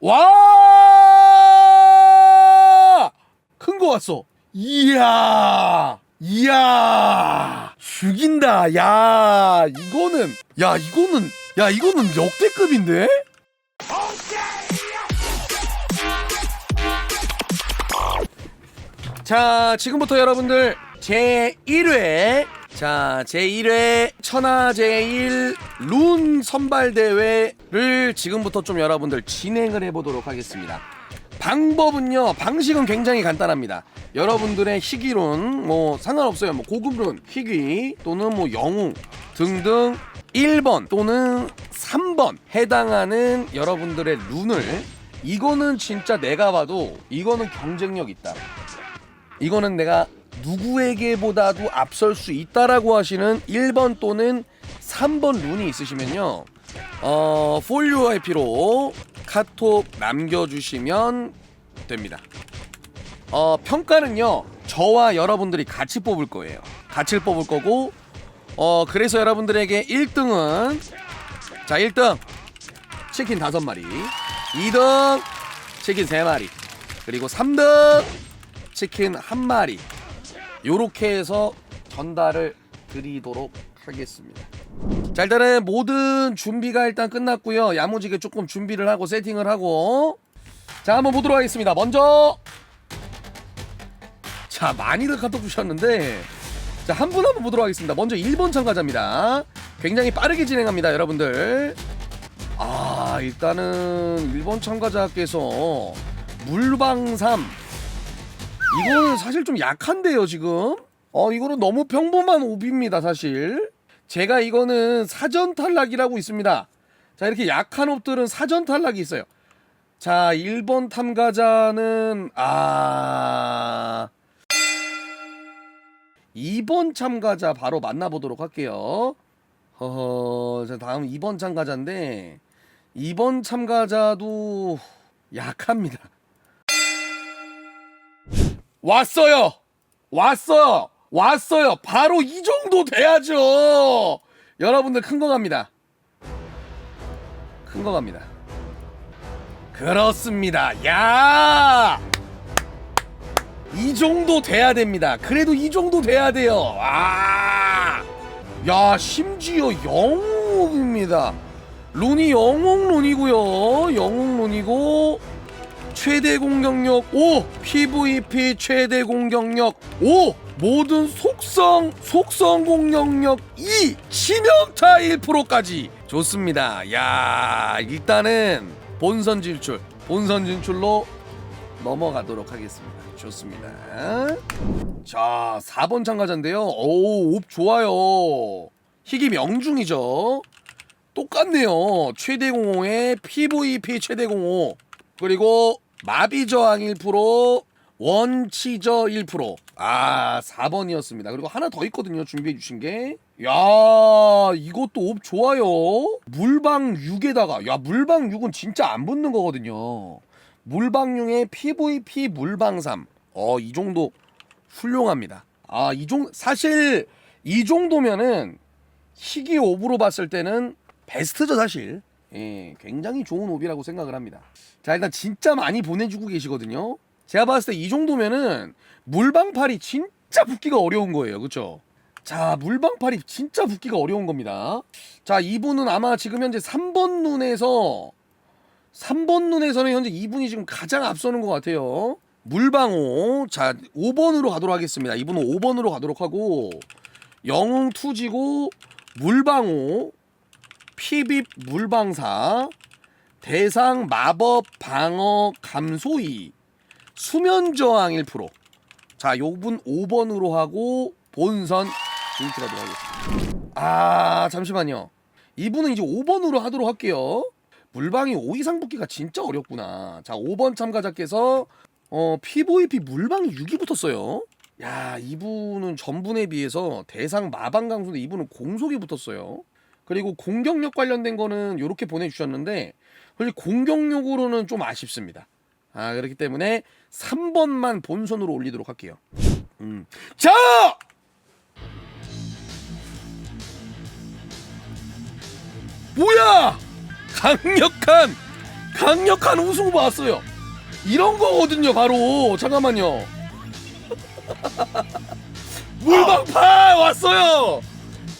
와! 큰 거 왔어. 이야! 이야! 죽인다. 야, 이거는 야, 이거는 야, 이거는 역대급인데? 자, 지금부터 여러분들 제 1회 자, 제 1회 천하제일 룬 선발 대회를 지금부터 좀 여러분들 진행을 해 보도록 하겠습니다. 방법은요. 방식은 굉장히 간단합니다. 여러분들의 희귀룬 뭐 상관없어요. 뭐 고급룬, 희귀 또는 뭐 영웅 등등 1번 또는 3번 해당하는 여러분들의 룬을 이거는 진짜 내가 봐도 이거는 경쟁력 있다. 이거는 내가 누구에게보다도 앞설 수 있다라고 하시는 1번 또는 3번 룬이 있으시면요. 어, 폴리오 IP로 카톡 남겨주시면 됩니다. 어, 평가는요. 저와 여러분들이 같이 뽑을 거예요. 같이 뽑을 거고 어, 그래서 여러분들에게 1등은 자, 1등 치킨 5마리 2등 치킨 3마리 그리고 3등 치킨 한 마리 요렇게 해서 전달을 드리도록 하겠습니다. 자 일단은 모든 준비가 일단 끝났고요. 야무지게 조금 준비를 하고 세팅을 하고 자 한번 보도록 하겠습니다. 먼저 자 많이들 카톡 주셨는데 자한 분 한분 보도록 하겠습니다. 먼저 1번 참가자입니다. 굉장히 빠르게 진행합니다, 여러분들. 아 일단은 1번 참가자께서 물방삼 이거는 사실 좀 약한데요 지금. 어 이거는 너무 평범한 오비입니다 사실. 제가 이거는 사전 탈락이라고 있습니다. 자 이렇게 약한 옵들은 사전 탈락이 있어요. 자 1번 탐가자는 아. 2번 참가자 바로 만나보도록 할게요. 허허 자 다음 2번 참가자인데 2번 참가자도 약합니다 왔어요. 왔어요. 왔어요. 바로 이 정도 돼야죠. 여러분들 큰 거 갑니다. 큰 거 갑니다. 그렇습니다. 야! 이 정도 돼야 됩니다. 그래도 이 정도 돼야 돼요. 아! 야, 심지어 영웅입니다. 룬이 영웅 룬이고요. 영웅 룬이고 최대 공격력 5 PVP 최대 공격력 5 모든 속성 속성 공격력 2 치명타 1%까지. 좋습니다. 야 일단은 본선 진출 본선 진출로 넘어가도록 하겠습니다. 좋습니다. 자 4번 참가자인데요. 오 옵 좋아요. 희귀 명중이죠. 똑같네요. 최대 공호의 PVP 최대 공호 그리고 마비 저항 1%, 원치저 1%. 아, 4번이었습니다. 그리고 하나 더 있거든요. 준비해 주신 게. 야, 이것도 옵 좋아요. 물방 6에다가 야, 물방 6은 진짜 안 붙는 거거든요. 물방 6에 PVP 물방 3. 어, 이 정도 훌륭합니다. 아, 이 정도 사실 이 정도면은 희귀 옵으로 봤을 때는 베스트죠, 사실. 예, 굉장히 좋은 옵이라고 생각을 합니다. 자, 일단 진짜 많이 보내주고 계시거든요. 제가 봤을 때 이 정도면은 물방팔이 진짜 붙기가 어려운 거예요. 그쵸? 자, 물방팔이 진짜 붙기가 어려운 겁니다. 자, 이분은 아마 지금 현재 3번 눈에서 3번 눈에서는 현재 이분이 지금 가장 앞서는 것 같아요. 물방호. 자, 5번으로 가도록 하겠습니다. 이분은 5번으로 가도록 하고 영웅 투지고 물방호 피빕 물방사 대상 마법 방어 감소이 수면 저항 1%. 자, 요분 5번으로 하고 본선 진출하도록 하겠습니다. 아, 잠시만요. 이분은 이제 5번으로 하도록 할게요. 물방이 5 이상 붙기가 진짜 어렵구나. 자, 5번 참가자께서 어, PVP 물방이 6이 붙었어요. 야, 이분은 전분에 비해서 대상 마방 강수인데 이분은 공속이 붙었어요. 그리고 공격력 관련된 거는 이렇게 보내주셨는데 공격력으로는 좀 아쉽습니다. 아 그렇기 때문에 3번만 본선으로 올리도록 할게요. 음. 자! 뭐야! 강력한 강력한 우승 후보 왔어요. 이런 거거든요, 바로. 잠깐만요. 물방팔 왔어요.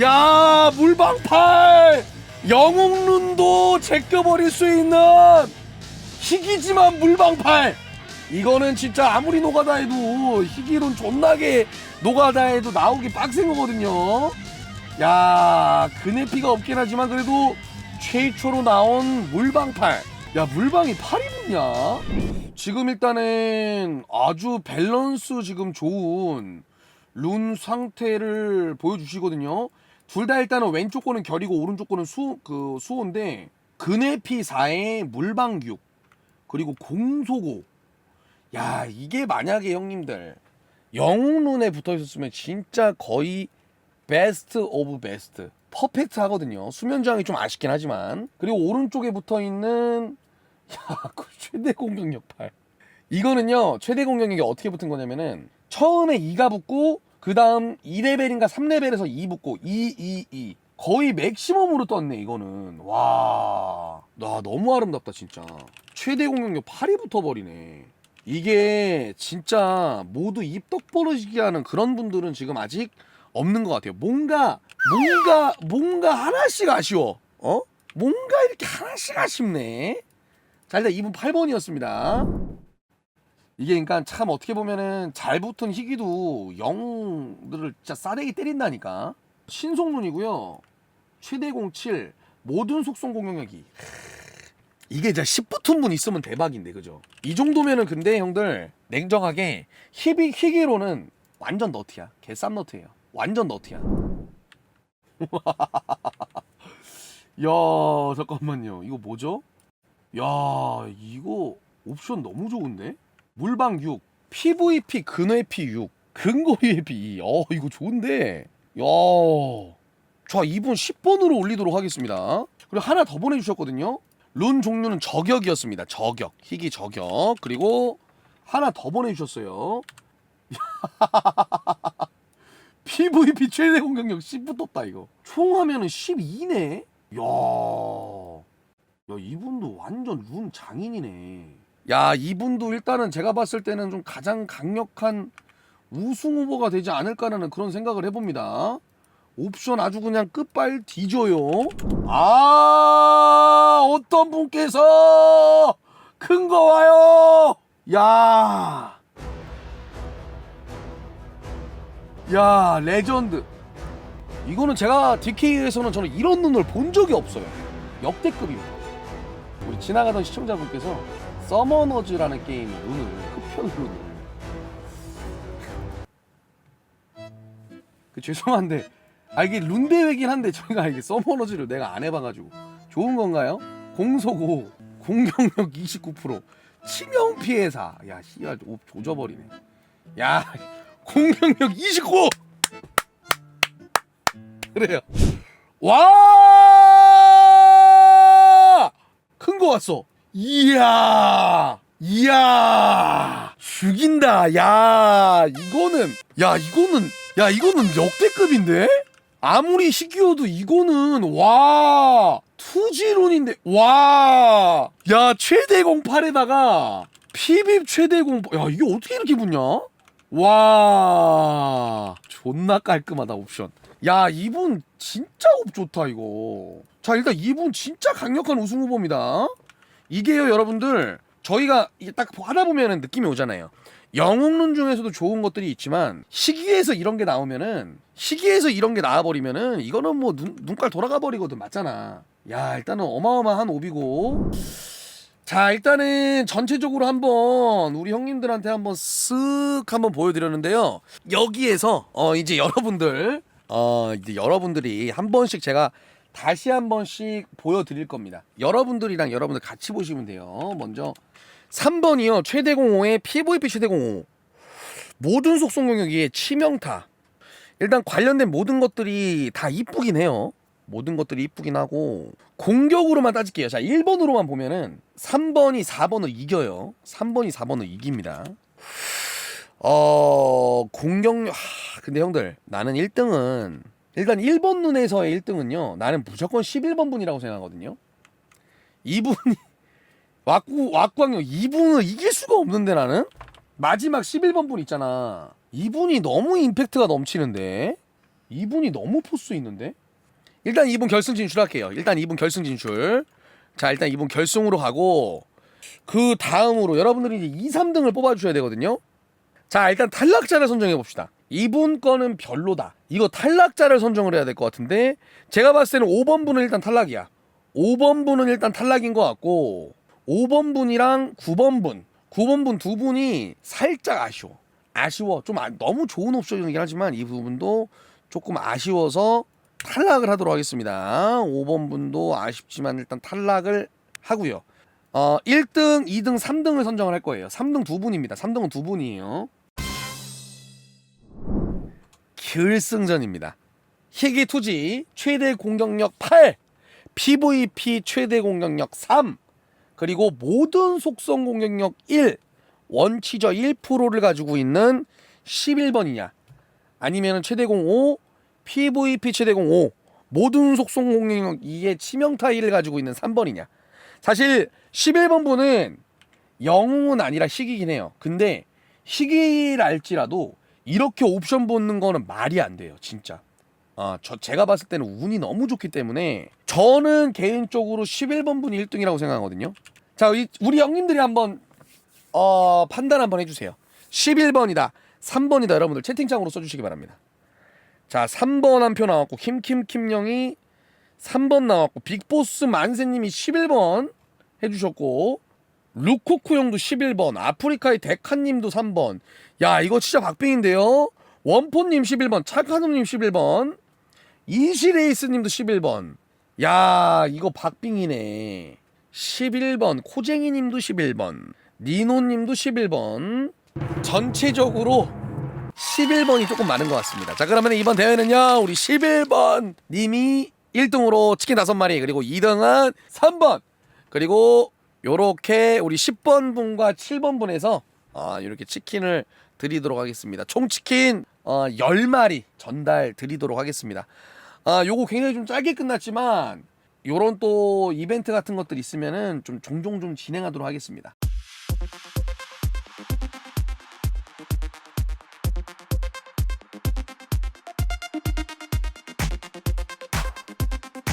야, 물방팔. 영웅룬도 제껴버릴 수 있는 희귀지만 물방팔. 이거는 진짜 아무리 노가다 해도 희귀론 존나게 노가다 해도 나오기 빡센 거거든요. 야, 그네피가 없긴 하지만 그래도 최초로 나온 물방팔. 야, 물방이 팔이 붙냐? 지금 일단은 아주 밸런스 지금 좋은 룬 상태를 보여주시거든요. 둘 다 일단은 왼쪽 거는 결이고 오른쪽 거는 수, 그 수호인데 그네피 4에 물방 6 그리고 공소고. 야 이게 만약에 형님들 영웅룬에 붙어 있었으면 진짜 거의 베스트 오브 베스트 퍼펙트 하거든요. 수면장이 좀 아쉽긴 하지만. 그리고 오른쪽에 붙어 있는 야 그 최대 공격력 8 이거는요 최대 공격력이 어떻게 붙은 거냐면은 처음에 2가 붙고 그 다음 2레벨인가 3레벨에서 2 붙고 2 2 2 거의 맥시멈으로 떴네 이거는. 와, 나 너무 아름답다 진짜. 최대 공격력 8이 붙어버리네. 이게 진짜 모두 입덕 벌어지게 하는 그런 분들은 지금 아직 없는 것 같아요. 뭔가 뭔가 뭔가 하나씩 아쉬워. 어? 뭔가 이렇게 하나씩 아쉽네. 자 일단 이분 8번이었습니다 이게 그러니까 참 어떻게 보면은 잘 붙은 희귀도 영웅들을 진짜 싸대기 때린다니까. 신속눈이고요. 최대 공칠 모든 속성 공격력이. 이게 진짜 10 붙은 분 있으면 대박인데 그죠? 이 정도면은 근데 형들 냉정하게 희비 희귀로는 완전 너트야. 개쌈 너트예요. 완전 너트야. 야 잠깐만요. 이거 뭐죠? 야 이거 옵션 너무 좋은데 물방 6, PVP 근회피 6, 근거리회피 2. 어, 이거 좋은데. 야. 자, 이분 10번으로 올리도록 하겠습니다. 그리고 하나 더 보내 주셨거든요. 룬 종류는 저격이었습니다. 저격. 희귀 저격. 그리고 하나 더 보내 주셨어요. PVP 최대 공격력 10 붙었다, 이거. 총 하면은 12네? 야. 야, 이분도 완전 룬 장인이네. 야 이분도 일단은 제가 봤을 때는 좀 가장 강력한 우승 후보가 되지 않을까라는 그런 생각을 해봅니다. 옵션 아주 그냥 끝발 뒤져요. 아 어떤 분께서 큰 거 와요. 야, 야 레전드. 이거는 제가 DK에서는 저는 이런 눈을 본 적이 없어요. 역대급입니다. 우리 지나가던 시청자분께서 서머너즈라는 게임 룬을 흡혈 룬을 그 죄송한데 아 이게 룬 대회긴 한데 저희가 이게 서머너즈를 내가 안 해봐가지고. 좋은 건가요? 공소고 공격력 29% 치명 피해사. 야 씨발 옷 조져버리네. 야 공격력 29 그래요. 와! 큰 거 왔어 이야 이야 죽인다. 야 이거는 야 이거는 야 이거는 역대급인데? 아무리 희귀여도 이거는 와 투지론인데 와 야 최대 공팔에다가 피빕 최대 공야 이게 어떻게 이렇게 붙냐? 와 존나 깔끔하다 옵션. 야 이분 진짜 옵 좋다 이거. 자 일단 이분 진짜 강력한 우승 후보입니다 이게요 여러분들. 저희가 이게 딱 하다 보면은 느낌이 오잖아요. 영웅룬 중에서도 좋은 것들이 있지만 시기에서 이런 게 나오면은 시기에서 이런 게 나와버리면은 이거는 뭐 눈, 눈깔 돌아가 버리거든 맞잖아. 야 일단은 어마어마한 옵이고. 자 일단은 전체적으로 한번 우리 형님들한테 한번 쓱 한번 보여드렸는데요. 여기에서 어 이제 여러분들 어 이제 여러분들이 한 번씩 제가 다시 한 번씩 보여드릴 겁니다. 여러분들이랑 여러분들 같이 보시면 돼요. 먼저 3번이요. 최대 공호의 PVP 최대 공호 모든 속성 공격이 치명타. 일단 관련된 모든 것들이 다 이쁘긴 해요. 모든 것들이 이쁘긴 하고 공격으로만 따질게요. 자 1번으로만 보면은 3번이 4번을 이겨요. 3번이 4번을 이깁니다. 어 공격력 하, 근데 형들 나는 1등은 일단 1번 눈에서의 1등은요 나는 무조건 11번 분이라고 생각하거든요. 이분이 왁구 왁광요 이분을 이길 수가 없는데 나는? 마지막 11번 분 있잖아. 이분이 너무 임팩트가 넘치는데? 이분이 너무 포스 있는데? 일단 이분 결승 진출할게요. 일단 이분 결승 진출. 자 일단 이분 결승으로 가고 그 다음으로 여러분들이 이제 2, 3등을 뽑아주셔야 되거든요 자 일단 탈락자를 선정해 봅시다. 이분 거는 별로다. 이거 탈락자를 선정을 해야 될 것 같은데 제가 봤을 때는 5번 분은 일단 탈락이야. 5번 분은 일단 탈락인 것 같고 5번 분이랑 9번 분 9번 분 두 분이 살짝 아쉬워. 아쉬워. 좀 아- 너무 좋은 옵션이긴 하지만 이 부분도 조금 아쉬워서 탈락을 하도록 하겠습니다. 5번 분도 아쉽지만 일단 탈락을 하고요. 어 1등 2등 3등을 선정을 할 거예요. 3등 두 분입니다. 3등은 두 분이에요 결승전입니다. 희귀 투지 최대 공격력 8 PVP 최대 공격력 3 그리고 모든 속성 공격력 1 원치저 1%를 가지고 있는 11번이냐? 아니면 최대 공 5 PVP 최대 공 5 모든 속성 공격력 2의 치명타 1을 가지고 있는 3번이냐? 사실 11번 분은 영웅은 아니라 희귀긴 해요. 근데 희귀랄지라도 이렇게 옵션 보는 거는 말이 안 돼요 진짜 아, 저 제가 봤을 때는 운이 너무 좋기 때문에 저는 개인적으로 11번 분이 1등이라고 생각하거든요. 자, 이- 우리 형님들이 한번 어, 판단 한번 해 주세요. 11번이다, 3번이다 여러분들 채팅창으로 써 주시기 바랍니다. 자, 3번 한 표 나왔고 킴킴킴영이 3번 나왔고 빅보스 만세님이 11번 해 주셨고 루코쿠 형도 11번 아프리카의 데카님도 3번. 야 이거 진짜 박빙인데요? 원포님 11번 찰카노님 11번 이시레이스님도 11번. 야 이거 박빙이네. 11번 코쟁이님도 11번 니노님도 11번. 전체적으로 11번이 조금 많은 것 같습니다. 자 그러면 이번 대회는요 우리 11번 님이 1등으로 치킨 5마리 그리고 2등은 3번 그리고 요렇게 우리 10번 분과 7번 분에서 아, 이렇게 치킨을 드리도록 하겠습니다. 총 치킨 어, 10마리 전달 드리도록 하겠습니다. 아, 요거 굉장히 좀 짧게 끝났지만 요런 또 이벤트 같은 것들 있으면은 좀 종종 좀 진행하도록 하겠습니다.